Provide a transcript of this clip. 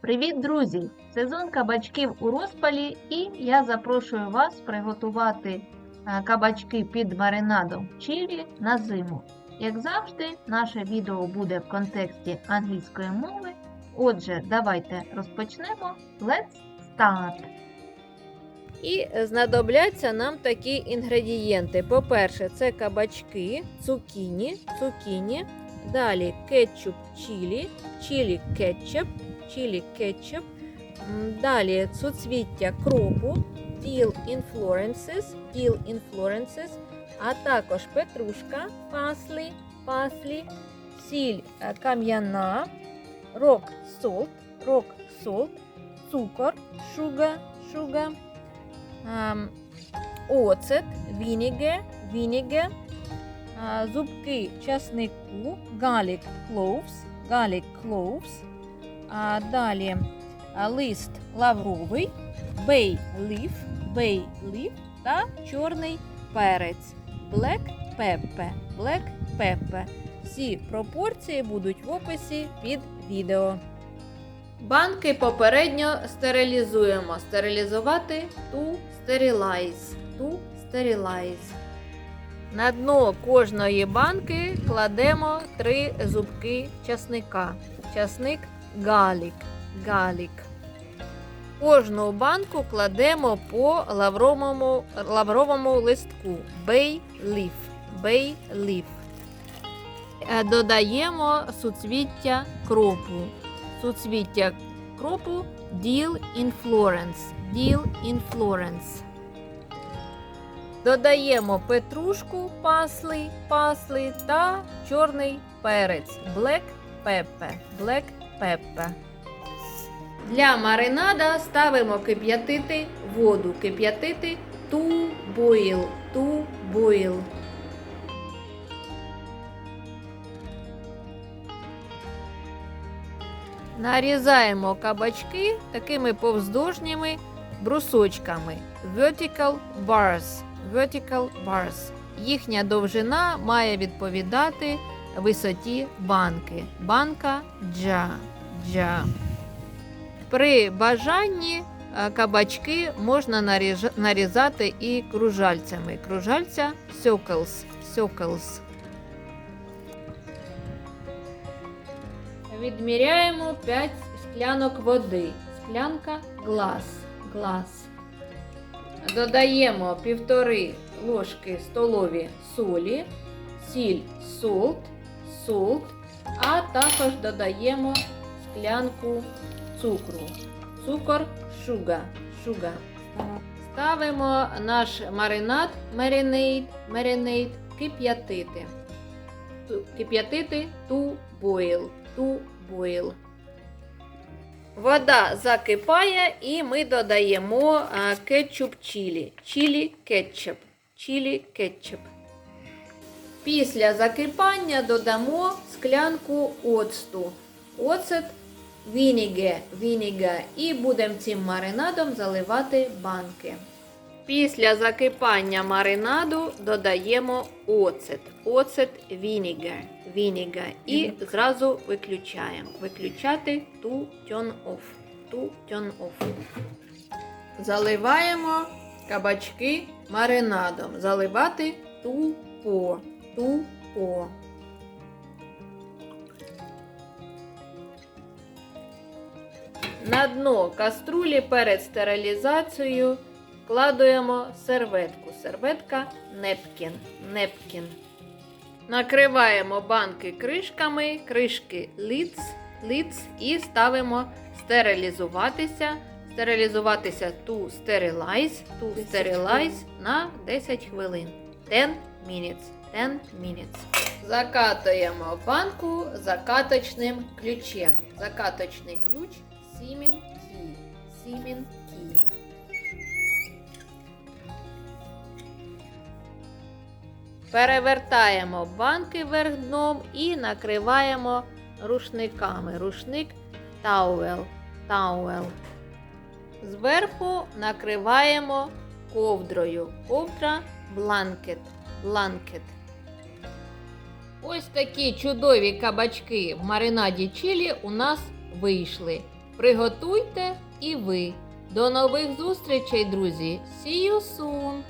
Привіт, друзі! Сезон кабачків у розпалі, і я запрошую вас приготувати е, кабачки під маринадом чилі на зиму. Як завжди, наше відео буде в контексті англійської мови. Отже, давайте розпочнемо. Let's start! І знадобляться нам такі інгредієнти. По-перше, це кабачки, цукіні, цукіні, далі кетчуп чілі, чілі кетчуп, чілі кетчуп, м, далі суцвіття кропу, dill inflorences, dill inflorences, а також петрушка, паслі, паслі, сіль е, кам'яна, рок солт, рок солт, цукор, шуга, шуга, ем, оцет, вініге, вініге, е, зубки часнику, garlic cloves, garlic cloves, а далі лист лавровий, bay leaf та чорний перець, black pepper, black pepper. Всі пропорції будуть в описі під відео. Банки попередньо стерилізуємо. Стерилізувати to sterilize. To sterilize. На дно кожної банки кладемо три зубки часника. Часник галік. Галік. Кожну банку кладемо по лавровому, лавровому листку. Leaf. Е, Додаємо суцвіття кропу суцвіття кропу Dill Inflorence. Dill Inflorence. Додаємо петрушку пасли, пасли та чорний перець Black pepper. Black pepper. Для маринада ставимо кип'ятити воду. Кип'ятити to boil. To boil. Нарізаємо кабачки такими повздовжніми брусочками. Vertical bars. Vertical bars. Їхня довжина має відповідати висоті банки. Банка джа. джа. При бажанні е, кабачки можна нарізати і кружальцями. Кружальця circles. circles. Відміряємо 5 склянок води. Склянка глас. глас. Додаємо півтори ложки столові солі, сіль солт, солт, а також додаємо склянку цукру. Цукор шуга. шуга. Ставимо наш маринад, маринейд, маринейд кип'ятити. Ту- Кип'ятити to boil. To boil. Вода закипає і ми додаємо кетчуп чілі. Чілі кетчуп. Чілі кетчуп. Після закипання додамо склянку оцту. Оцет вініге, вініге. І будемо цим маринадом заливати банки. Після закипання маринаду додаємо оцет. Оцет вінігер. Вінігер. І зразу виключаємо. Виключати to turn off. To turn off. Заливаємо кабачки маринадом. Заливати тупо. Тупо. На дно каструлі перед стерилізацією Вкладуємо серветку. Серветка непкін. Непкін. Накриваємо банки кришками, кришки lids, lids і ставимо стерилізуватися. Стерилізуватися to sterilize, to sterilize на 10 хвилин. 10 minutes. 10 minutes. Закатуємо банку закаточним ключем. Закаточний ключ Сімін Key. Сімін Key. Перевертаємо банки вверх дном і накриваємо рушниками. Рушник тауел. Тауел. Зверху накриваємо ковдрою. Ковдра бланкет. Бланкет. Ось такі чудові кабачки в маринаді чилі у нас вийшли. Приготуйте і ви. До нових зустрічей, друзі! See you soon!